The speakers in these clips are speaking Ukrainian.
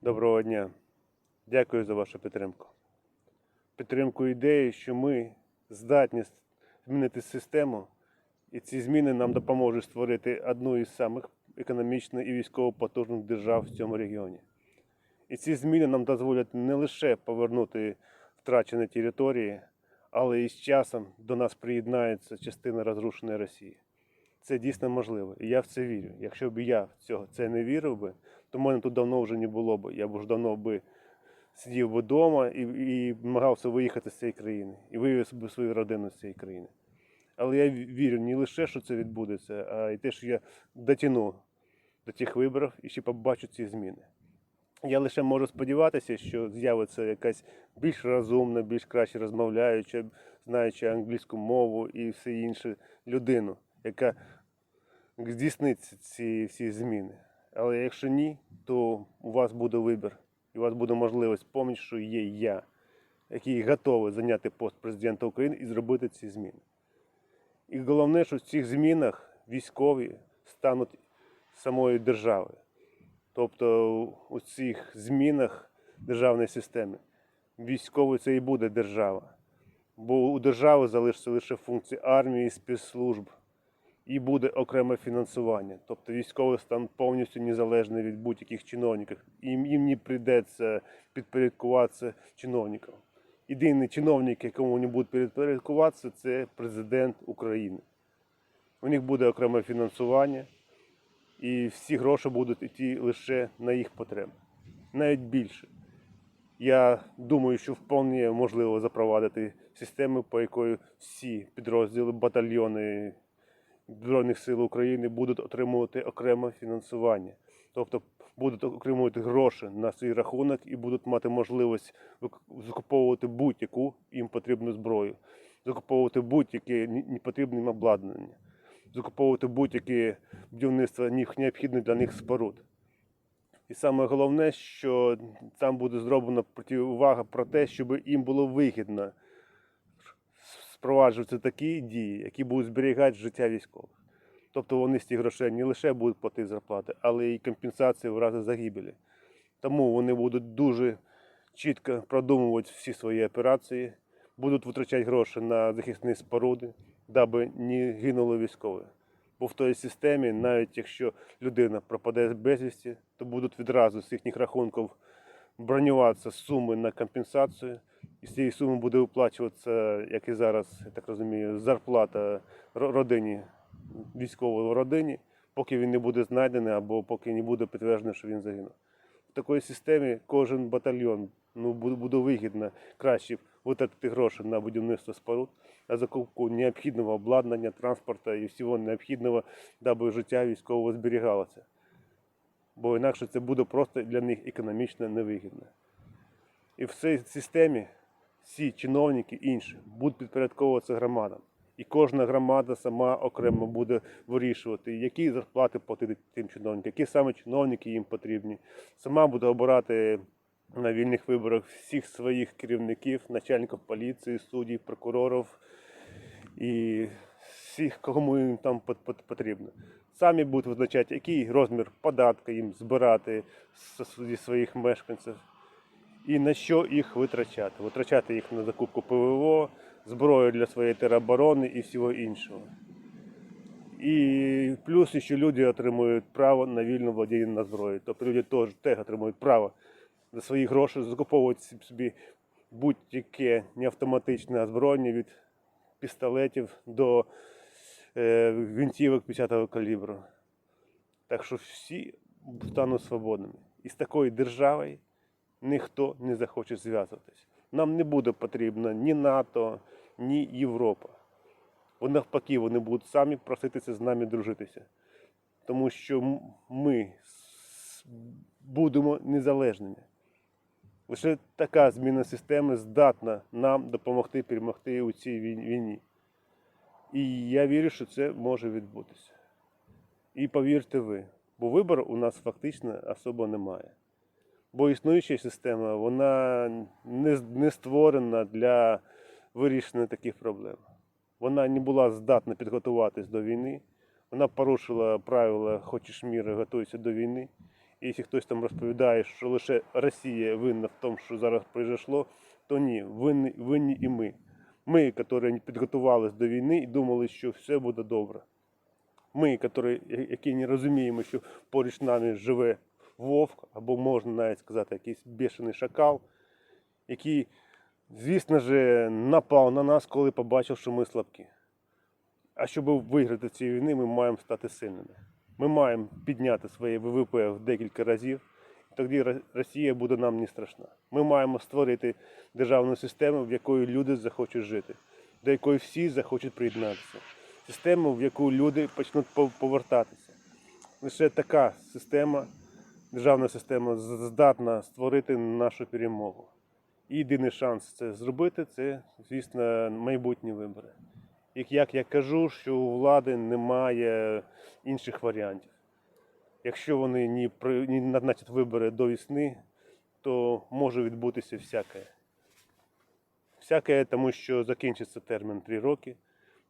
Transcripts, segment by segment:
Доброго дня. Дякую за вашу підтримку. Підтримку ідеї, що ми здатні змінити систему, і ці зміни нам допоможуть створити одну із самих економічно і військово потужних держав в цьому регіоні. І ці зміни нам дозволять не лише повернути втрачені території, але і з часом до нас приєднається частина розрушеної Росії. Це дійсно можливо, і я в це вірю. Якщо б я в це не вірив би, то мене тут давно вже не було б. Я б вже давно би сидів би вдома і, і намагався виїхати з цієї країни і вивез би свою родину з цієї країни. Але я вірю не лише, що це відбудеться, а й те, що я дотягну до тих виборів і ще побачу ці зміни. Я лише можу сподіватися, що з'явиться якась більш розумна, більш краще розмовляюча, знаюча англійську мову і все інше людину, яка здійснить ці всі зміни. Але якщо ні, то у вас буде вибір, і у вас буде можливість пам'ятати, що є я, який готовий зайняти пост президента України і зробити ці зміни. І головне, що в цих змінах військові стануть самою державою. Тобто у цих змінах державної системи військовий це і буде держава. Бо у держави залишиться лише функції армії, спецслужб і буде окреме фінансування. Тобто військовий стан повністю незалежний від будь-яких чиновників. Їм, їм не прийдеться підпорядкуватися чиновникам. Єдиний чиновник, якому вони будуть підпорядкуватися, це президент України. У них буде окреме фінансування, і всі гроші будуть йти лише на їх потреби. Навіть більше. Я думаю, що вполне можливо запровадити систему, по якої всі підрозділи, батальйони Збройних сил України будуть отримувати окреме фінансування. Тобто будуть отримувати гроші на свій рахунок і будуть мати можливість закуповувати будь-яку їм потрібну зброю, закуповувати будь-яке непотрібне обладнання, закуповувати будь-яке будівництво необхідне для них споруд. І саме головне, що там буде зроблена протиувага про те, щоб їм було вигідно спроваджувати такі дії, які будуть зберігати життя військових. Тобто вони з тих грошей не лише будуть платити зарплати, але й компенсації в разі загибелі. Тому вони будуть дуже чітко продумувати всі свої операції, будуть витрачати гроші на захисні споруди, даби не гинули військові. Бо в той системі, навіть якщо людина пропаде безвісті, то будуть відразу з їхніх рахунків бронюватися суми на компенсацію. І з цієї суми буде виплачуватися, як і зараз, я так розумію, зарплата родині, військової родині, поки він не буде знайдений або поки не буде підтверджено, що він загинув. В такій системі кожен батальйон ну, буде, вигідно краще витратити гроші на будівництво споруд, на закупку необхідного обладнання, транспорту і всього необхідного, даби життя військового зберігалося. Бо інакше це буде просто для них економічно невигідно. І в цій системі всі чиновники інші будуть підпорядковуватися громадам. І кожна громада сама окремо буде вирішувати, які зарплати платити тим чиновникам, які саме чиновники їм потрібні. Сама буде обирати на вільних виборах всіх своїх керівників, начальників поліції, суддів, прокурорів і всіх, кому їм там пот- пот- потрібно. Самі будуть визначати, який розмір податку їм збирати зі своїх мешканців і на що їх витрачати. Витрачати їх на закупку ПВО, зброю для своєї тероборони і всього іншого. І плюс ще люди отримують право на вільне владіння на зброю. Тобто люди теж, теж отримують право за свої гроші закуповувати собі будь-яке неавтоматичне озброєння від пістолетів до е, гвинтівок 50-го калібру. Так що всі стануть свободними. І з такою державою ніхто не захоче зв'язуватись. Нам не буде потрібно ні НАТО, ні Європа. Бо навпаки, вони будуть самі проситися з нами дружитися. Тому що ми будемо незалежними. Лише така зміна системи здатна нам допомогти перемогти у цій війні. І я вірю, що це може відбутися. І повірте ви, бо вибору у нас фактично особо немає. Бо існуюча система вона не, не створена для вирішення таких проблем. Вона не була здатна підготуватись до війни. Вона порушила правила хочеш міра, готуйся до війни. І якщо хтось там розповідає, що лише Росія винна в тому, що зараз произошло, то ні, винні, винні і ми. Ми, які підготувалися до війни і думали, що все буде добре. Ми, які не розуміємо, що поруч нами живе вовк, або можна навіть сказати, якийсь бешений шакал, який, звісно ж, напав на нас, коли побачив, що ми слабкі. А щоб виграти ці війни, ми маємо стати сильними. Ми маємо підняти своє ВВП в декілька разів. Тоді Росія буде нам не страшна. Ми маємо створити державну систему, в якої люди захочуть жити, до якої всі захочуть приєднатися. Систему, в яку люди почнуть повертатися. Лише така система, державна система, здатна створити нашу перемогу. І єдиний шанс це зробити це, звісно, майбутні вибори. Як, як я кажу, що у влади немає інших варіантів. Якщо вони не, не назначать вибори до весни, то може відбутися всяке. Всяке, тому що закінчиться термін 3 роки.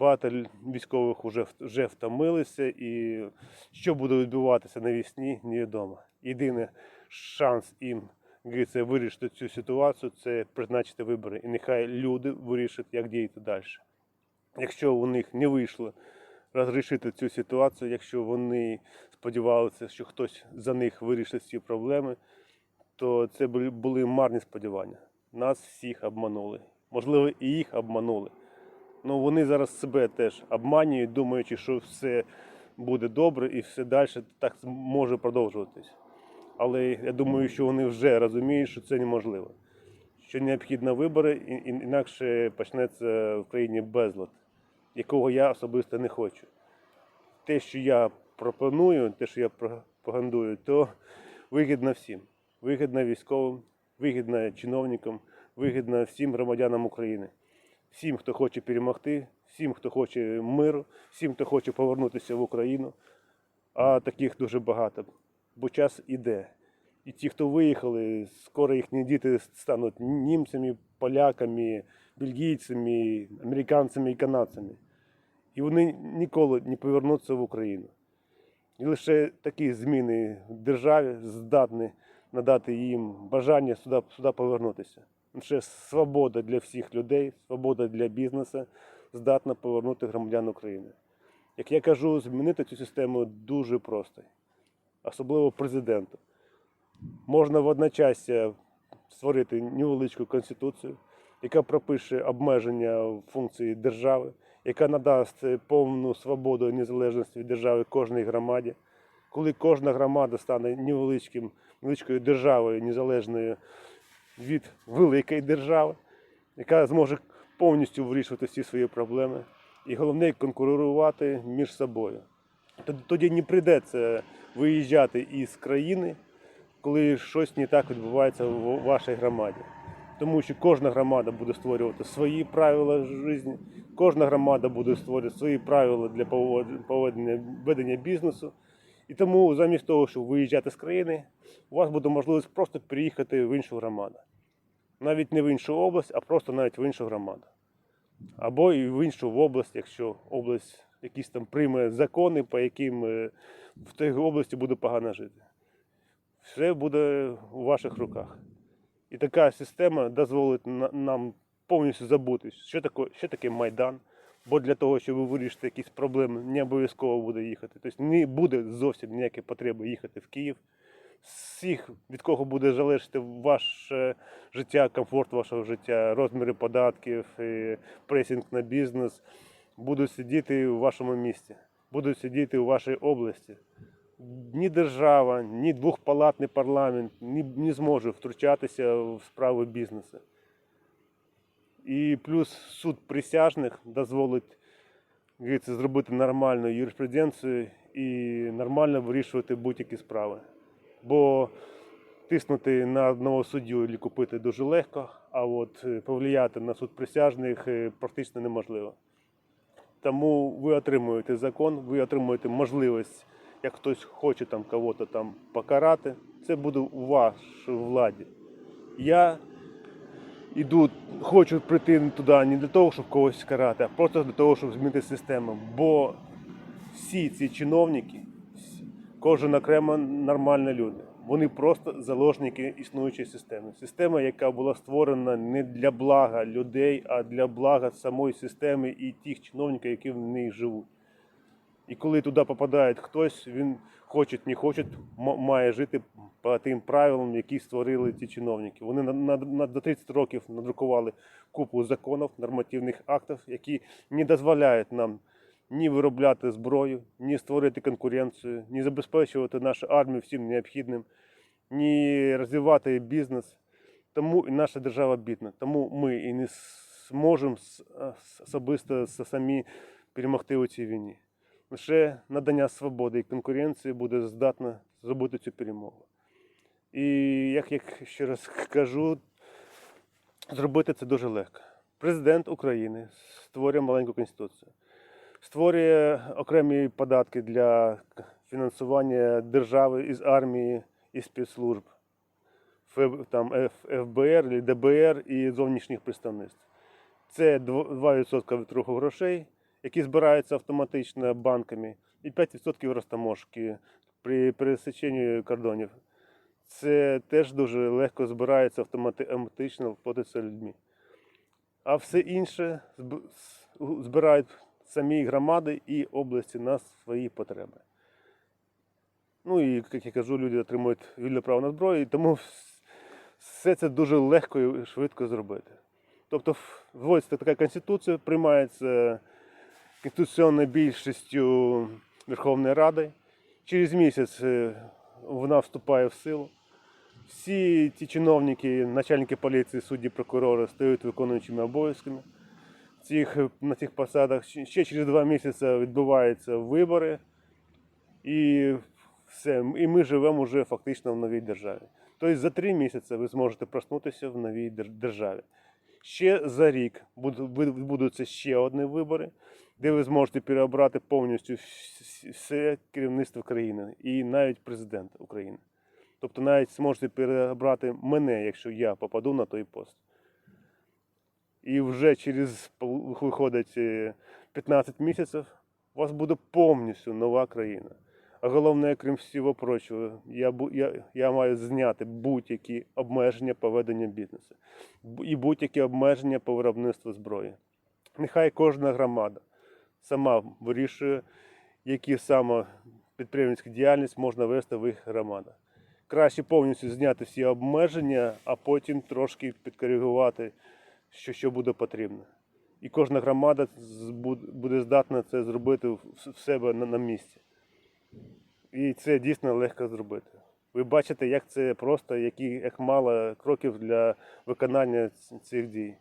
Багато військових вже, вже втомилися, і що буде відбуватися навесні, невідомо. Єдиний шанс їм говориться, вирішити цю ситуацію це призначити вибори. І нехай люди вирішать, як діяти далі. Якщо у них не вийшло розрішити цю ситуацію, якщо вони сподівалися, що хтось за них вирішить ці проблеми, то це були марні сподівання. Нас всіх обманули. Можливо, і їх обманули. Ну вони зараз себе теж обманюють, думаючи, що все буде добре і все далі так може продовжуватись. Але я думаю, що вони вже розуміють, що це неможливо. Що необхідно вибори, і- інакше почнеться в країні безлад, якого я особисто не хочу. Те, що я пропоную, те, що я пропагандую, то вигідно всім. Вигідно військовим, вигідно чиновникам, вигідно всім громадянам України. Всім, хто хоче перемогти, всім, хто хоче миру, всім, хто хоче повернутися в Україну. А таких дуже багато, бо час іде. І ті, хто виїхали, скоро їхні діти стануть німцями, поляками, бельгійцями, американцями і канадцями. І вони ніколи не повернуться в Україну. І лише такі зміни в державі здатні надати їм бажання сюди, сюди повернутися. Лише свобода для всіх людей, свобода для бізнесу здатна повернути громадян України. Як я кажу, змінити цю систему дуже просто, особливо президенту. Можна водночас створити невеличку конституцію, яка пропише обмеження функції держави, яка надасть повну свободу і незалежність від держави кожній громаді. Коли кожна громада стане невеличким, невеличкою державою, незалежною від великої держави, яка зможе повністю вирішувати всі свої проблеми. І головне конкурувати між собою. Тоді- не прийдеться виїжджати із країни, коли щось не так відбувається в вашій громаді. Тому що кожна громада буде створювати свої правила життя, кожна громада буде створювати свої правила для поведення ведення бізнесу. І тому замість того, щоб виїжджати з країни, у вас буде можливість просто переїхати в іншу громаду. Навіть не в іншу область, а просто навіть в іншу громаду. Або і в іншу область, якщо область якісь там прийме закони, по яким е, в тій області буде погано жити. Все буде у ваших руках. І така система дозволить нам повністю забути, що таке, що таке Майдан. Бо для того, щоб вирішити якісь проблеми, не обов'язково буде їхати. Тобто не буде зовсім ніякої потреби їхати в Київ. Всіх, від кого буде залежати ваше життя, комфорт вашого життя, розміри податків, пресінг на бізнес, будуть сидіти у вашому місті, будуть сидіти у вашій області. Ні держава, ні двохпалатний парламент не, не зможе втручатися в справи бізнесу. І плюс суд присяжних дозволить зробити нормальну юриспруденцію і нормально вирішувати будь-які справи. Бо тиснути на одного суддю і купити дуже легко, а от е, повлияти на суд присяжних е, практично неможливо. Тому ви отримуєте закон, ви отримуєте можливість, як хтось хоче там кого-то там покарати, це буде у вашій владі. Я іду, хочу прийти туди не для того, щоб когось карати, а просто для того, щоб змінити систему. Бо всі ці чиновники, кожен окремо нормальні люди. Вони просто заложники існуючої системи. Система, яка була створена не для блага людей, а для блага самої системи і тих чиновників, які в ній живуть. І коли туди попадає хтось, він хоче, не хоче, має жити по тим правилам, які створили ті чиновники. Вони на, на, на до 30 років надрукували купу законів, нормативних актів, які не дозволяють нам ні виробляти зброю, ні створити конкуренцію, ні забезпечувати нашу армію всім необхідним, ні розвивати бізнес. Тому і наша держава бідна. Тому ми і не зможемо особисто самі перемогти у цій війні. Лише надання свободи і конкуренції буде здатне зробити цю перемогу. І як я ще раз кажу, зробити це дуже легко. Президент України створює маленьку конституцію, створює окремі податки для фінансування держави із армії і спецслужб, там, ФБР, ДБР і зовнішніх представництв. Це 2% від руху грошей, які збираються автоматично банками, і 5% розтаможки при пересеченні кордонів. Це теж дуже легко збирається автоматично платиться людьми. А все інше збирають самі громади і області на свої потреби. Ну і, як я кажу, люди отримують вільне право на зброю, і тому все це дуже легко і швидко зробити. Тобто вводиться така конституція, приймається конституційною більшістю Верховної Ради. Через місяць е, вона вступає в силу. Всі ті чиновники, начальники поліції, судді, прокурори стають виконуючими обов'язками цих, на цих посадах. Ще через два місяці відбуваються вибори, і все. І ми живемо вже фактично в новій державі. Тобто за три місяці ви зможете проснутися в новій державі. Ще за рік буду- ви- відбудуться ще одні вибори, де ви зможете переобрати повністю все керівництво країни і навіть президента України. Тобто навіть зможете переобрати мене, якщо я попаду на той пост. І вже через виходить е, 15 місяців у вас буде повністю нова країна. А головне, крім всього прочого, я, я, я маю зняти будь-які обмеження по веденню бізнесу і будь-які обмеження по виробництву зброї. Нехай кожна громада сама вирішує, які саме підприємницьку діяльність можна вести в їх громадах. Краще повністю зняти всі обмеження, а потім трошки підкоригувати, що, що буде потрібно. І кожна громада буде здатна це зробити в себе на, місці. І це дійсно легко зробити. Ви бачите, як це просто, які, як мало кроків для виконання цих дій.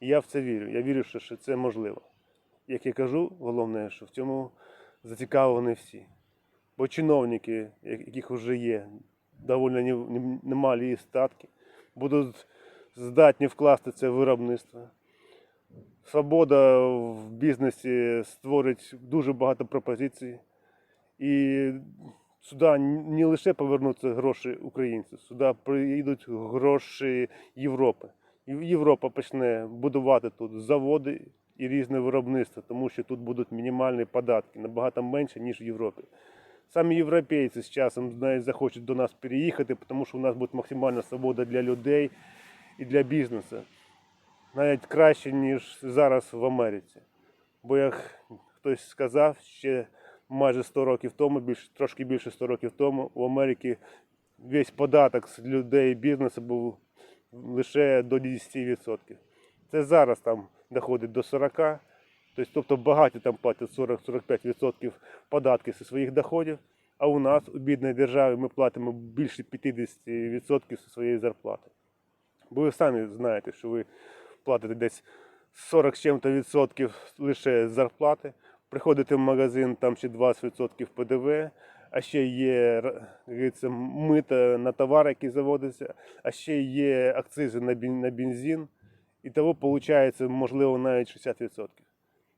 І я в це вірю. Я вірю, що, це можливо. Як я кажу, головне, що в цьому зацікавлені всі. Бо чиновники, яких вже є доволі не- не- немалі статки, будуть здатні вкласти це виробництво. Свобода в бізнесі створить дуже багато пропозицій. І сюди не лише повернуться гроші українців, сюди приїдуть гроші Європи. Європа почне будувати тут заводи і різне виробництво, тому що тут будуть мінімальні податки, набагато менше, ніж в Європі. Самі європейці з часом навіть захочуть до нас переїхати, тому що у нас буде максимальна свобода для людей і для бізнесу. Навіть краще, ніж зараз в Америці. Бо як хтось сказав, ще майже 100 років тому, більш, трошки більше 100 років тому, у Америці весь податок з людей бізнесу був лише до 10%. Це зараз там доходить до 40%. Тобто, тобто багаті там платять 40-45% податків зі своїх доходів, а у нас у бідній державі ми платимо більше 50% зі своєї зарплати. Бо ви самі знаєте, що ви платите десь 40 з чим-то відсотків лише зарплати. Приходите в магазин, там ще 20% ПДВ, а ще є говориться, мита на товар, який заводиться, а ще є акцизи на бензин. І того виходить, можливо, навіть 60%.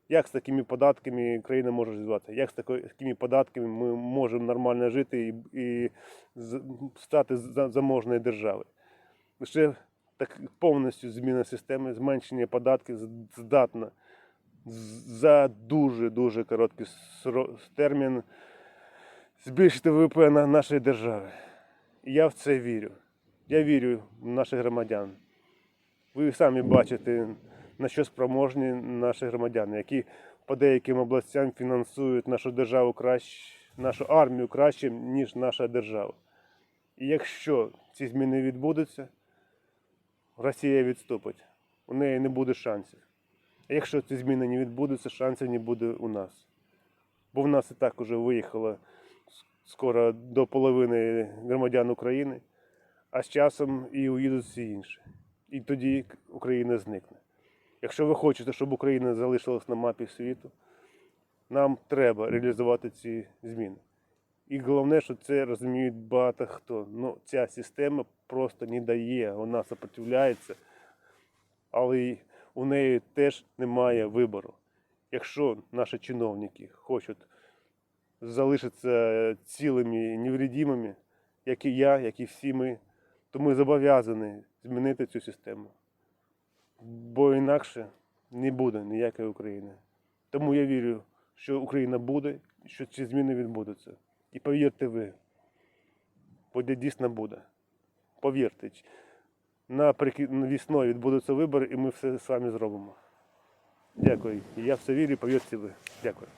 Як з такими податками країна може розвиватися? Як з такими податками ми можемо нормально жити і, і стати за- заможною державою? Лише так повністю зміна системи, зменшення податків здатна за дуже дуже короткий термін збільшити ВВП на нашої держави. І я в це вірю. Я вірю в наших громадян. Ви самі бачите, на що спроможні наші громадяни, які по деяким областям фінансують нашу державу краще, нашу армію краще, ніж наша держава. І якщо ці зміни відбудуться, Росія відступить. У неї не буде шансів. А якщо ці зміни не відбудуться, шансів не буде у нас. Бо в нас і так уже виїхало скоро до половини громадян України, а з часом і уїдуть всі інші. І тоді Україна зникне. Якщо ви хочете, щоб Україна залишилась на мапі світу, нам треба реалізувати ці зміни. І головне, що це розуміють багато хто. Ну, ця система просто не дає, вона сопротивляється, але у неї теж немає вибору. Якщо наші чиновники хочуть залишитися цілими і невредимими, як і я, як і всі ми, то ми зобов'язані змінити цю систему. Бо інакше не буде ніякої України. Тому я вірю, що Україна буде, що ці зміни відбудуться. І повірте ви, буде дійсно буде. Повірте, наприкінці вісною відбудуться вибори, і ми все самі зробимо. Дякую. Я в це вірю, повірте ви. Дякую.